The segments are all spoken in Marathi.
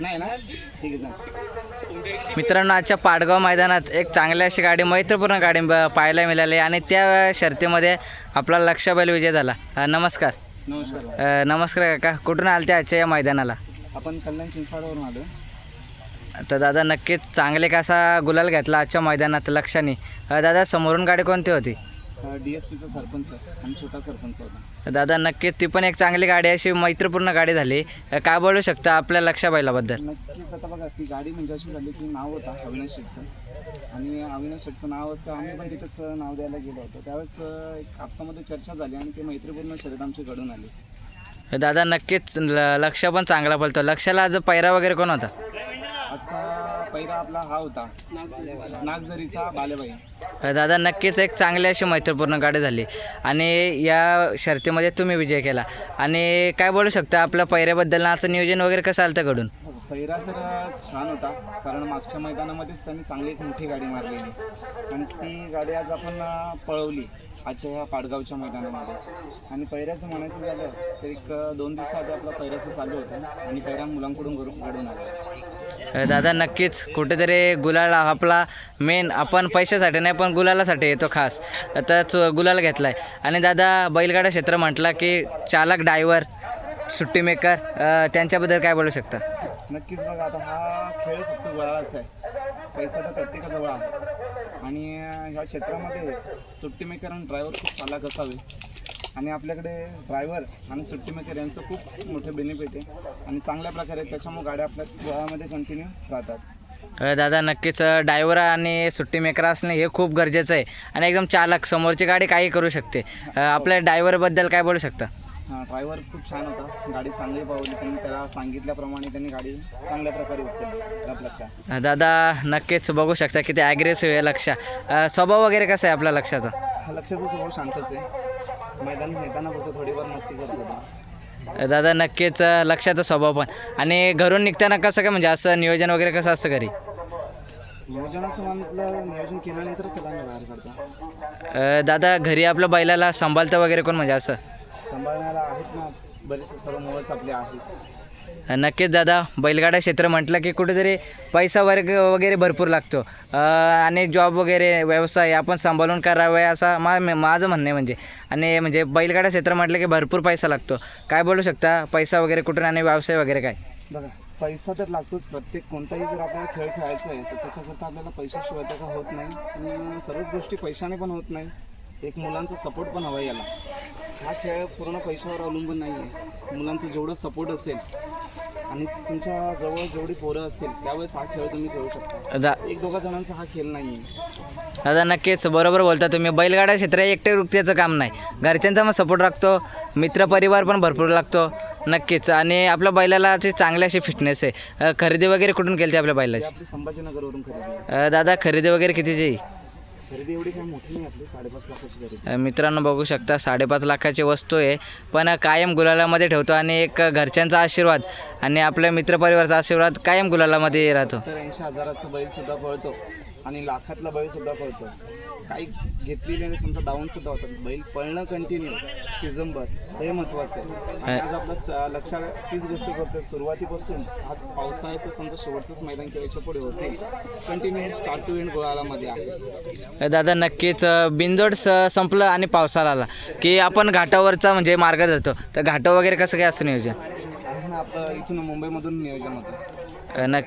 नाही ना? ठीक आहे चालेल. मित्रांनो आजच्या पाडगाव मैदानात एक चांगली अशी गाडी मैत्रीपूर्ण गाडी पाहायला मिळाली आणि त्या शर्तीमध्ये आपला लक्ष बैल विजय झाला. अ, नमस्कार. नमस्कार. अ, नमस्कार काका. कुठून आलते आजच्या या मैदानाला? आपण कल्याण चिंचवाडावरून आलो तर दादा नक्कीच चांगले कसा गुलाल घेतला आजच्या मैदानात लक्षाने. अ, दादा समोरून गाडी कोणती होती? डी एस पीचा सरपंच आणि छोटा सरपंच होता. दादा नक्कीच ती पण एक चांगली गाडी अशी मैत्रीपूर्ण गाडी झाली. काय बोलू शकता आपल्या लक्षा बैलाबद्दल? नक्कीच आता बघा ती गाडी म्हणजे अशी झाली की नाव होता अविनाश शेटचं. आणि अविनाश शेटचं नाव असतं आम्ही पण तिथंच नाव द्यायला गेलो होतो. त्यावेळेस एक कापसामध्ये चर्चा झाली आणि ते मैत्रीपूर्ण शर्यत आमची घडून आली. दादा नक्कीच ल- लक्ष पण चांगला बोलतो लक्षाला आज पैरा वगैरे कोण होता? आजचा पहिला आपला हा होता. नागझरीचा बालेबाई. दादा नक्कीच एक चांगली अशी मैत्रीपूर्ण गाडी झाली. आणि या शर्तीमध्ये तुम्ही विजय केला. आणि काय बोलू शकता आपल्या पैऱ्याबद्दल आजचं नियोजन वगैरे कसं आलं घडून पहिरा तर छान होता. कारण मागच्या मैदानामध्येच त्यांनी चांगली एक मोठी गाडी मारलेली. आणि ती गाडी आज आपण पळवली आजच्या ह्या पाडगावच्या मैदानामध्ये. आणि पैऱ्याचं म्हणायचं झालं तर एक दोन दिवसाआधी आपला पैऱ्याचं चालू होतं आणि पैरा मुलांकडून घडून घडून आला. दादा नक्कीच. कुठेतरी गुलाल आपला मेन आपण पैशासाठी नाही पण गुलालासाठी येतो खास. आता चु- गुलाल घेतला आहे आणि दादा बैलगाडा क्षेत्र म्हटलं की चालक डायव्हर सुट्टी मेकर त्यांच्याबद्दल काय बोलू शकता? नक्कीच बघा आता हा खेळ फक्त वळालाच आहे. पैसा तर प्रत्येकाजवळ आहे. आणि ह्या क्षेत्रामध्ये सुट्टी मेकर आणि ड्रायव्हर खूप चालक असावे आणि आपल्याकडे ड्रायव्हर आणि सुट्टी मेकर यांचं खूप मोठं बेनिफिट आहे. आणि चांगल्या प्रकारे त्याच्यामुळे गाड्या आपल्या वळामध्ये कंटिन्यू राहतात. दादा नक्कीच ड्रायव्हर आणि सुट्टी मेकर असणे हे खूप गरजेचं आहे. आणि एकदम चालक समोरची गाडी काही करू शकते. आपल्या ड्रायव्हरबद्दल काय बोलू शकता? हा ड्रायव्हर खूप छान होता. गाडी चांगली पावली. त्यांनी त्याला सांगितल्याप्रमाणे त्यांनी गाडी चांगल्या प्रकारे उचलली. दादा नक्कीच बघू शकता किती ॲग्रेसिव्ह आहे लक्ष. स्वभाव वगैरे कसा आहे आपल्या लक्षाचा? लक्षाचा स्वभाव शांतच आहे. नेताना थोडीफार मस्ती करत दादा नक्कीच अ, लक्षाचा स्वभाव पण. आणि घरून निघताना कसं काय म्हणजे असं नियोजन वगैरे कसं असतं घरी? नियोजनाचं म्हटलं नियोजन केल्यानंतर त्याला आम्ही बाहेर काढतो. अ, दादा घरी आपल्या बैलाला सांभाळतं वगैरे कोण म्हणजे असं? सांभाळण्याला आहेत ना बरेचसे सर्व मुळंच आपले आहेत. नक्कीच दादा बैलगाडा क्षेत्र म्हटलं की कुठेतरी पैसा वर्ग वगैरे भरपूर लागतो. आणि जॉब वगैरे व्यवसाय आपण सांभाळून करावे असा मा माझं म्हणणं आहे म्हणजे. आणि म्हणजे बैलगाडा क्षेत्र म्हटलं की भरपूर पैसा लागतो. काय बोलू शकता? पैसा वगैरे कुठून आणि व्यवसाय वगैरे काय? बघा पैसा तर लागतोच प्रत्येक कोणताही जर आपल्याला खेळ खेळायचा आहे तर त्याच्याकरता आपल्याला पैशाशिवाय तर का होत नाही. आणि सर्वच गोष्टी पैशाने पण होत नाही. एक मुलांचा सपोर्ट पण हवा आहे याला. हा खेळ पूर्ण पैशावर अवलंबून नाही आहे मुलांचं जेवढं सपोर्ट असेल आणि तुमच्या जवळ जेवढी पोरं असेल त्यावेळेस हा खेळ तुम्ही खेळू शकता. दा एक दोघा जणांचा हा खेळ नाही दादा नक्कीच. बरोबर बोलता तुम्ही. बैलगाडा क्षेत्र हे एकटे रुक्त्याचं काम नाही. घरच्यांचा मग सपोर्ट लागतो मित्रपरिवार पण भरपूर लागतो. नक्कीच. आणि आपल्या बैलाला अशी चांगली अशी फिटनेस आहे. अ, खरेदी वगैरे कुठून केली आपल्या ही बैलाची? आपली संभाजीनगरवरून खरेदी. आहे. अ, दादा खरेदी वगैरे कितीची? आहे? खरेदी एवढी काही मोठी नाही आपली साडेपाच लाखाची खरेदी. अ, मित्रांनो बघू शकता साडेपाच लाखाची वस्तू आहे. पण कायम गुलालामध्ये ठेवतो आणि एक घरच्यांचा आशीर्वाद आणि आपल्या मित्रपरिवाराचा आशीर्वाद कायम गुलालामध्ये राहतो. तर ऐंशी हजाराचा बैल सुद्धा पळतो. आणि लाखातला बैल सुद्धा पळतो. काही घेतलेले समजा डाऊन सुद्धा होतात. बैल पळणं कंटिन्यू सीझनभर हे महत्वाचं आहे. आज आपलं स- लक्षात तीच गोष्ट करतो सुरुवातीपासून आज पावसाळ्याचं समजा शेवटचंच मैदान किंवा याच्यापुढे होते कंटिन्यू स्टार्ट टू एंड गोळामध्ये आहे. दादा नक्कीच बिनजोड स संपलं आणि पावसाळा आला. की आपण घाटावरचा म्हणजे मार्ग जातो तर घाट वगैरे कसं काय असतं नियोजन? आपलं इथून मुंबईमधून नियोजन होतं.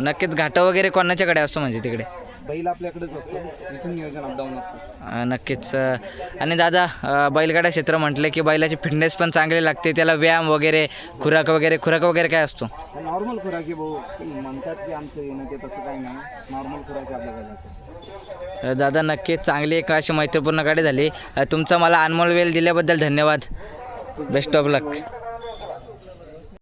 नक्कीच घाट वगैरे कोणाच्याकडे असतो म्हणजे तिकडे? बैल आपल्याकडेच असतो. इथून नियोजन अपडाऊन असतं. अ, नक्कीच. अ, आणि दादा अ, बैलगाडा क्षेत्र म्हटलं की बैलाची फिटनेस पण चांगली लागते. त्याला व्यायाम वगैरे खुराक वगैरे खुराक वगैरे काय असतो? नॉर्मल खुराक आहे भाऊ म्हणतात की आमचं येणं ते तसं काही नाही. नॉर्मल खुराक आहे आपल्या बैलाचं अ, दादा नक्कीच चांगली एक अशी मैत्रीपूर्ण गाडी झाली. अ, तुमचा मला अनमोल वेळ दिल्याबद्दल धन्यवाद. Best of luck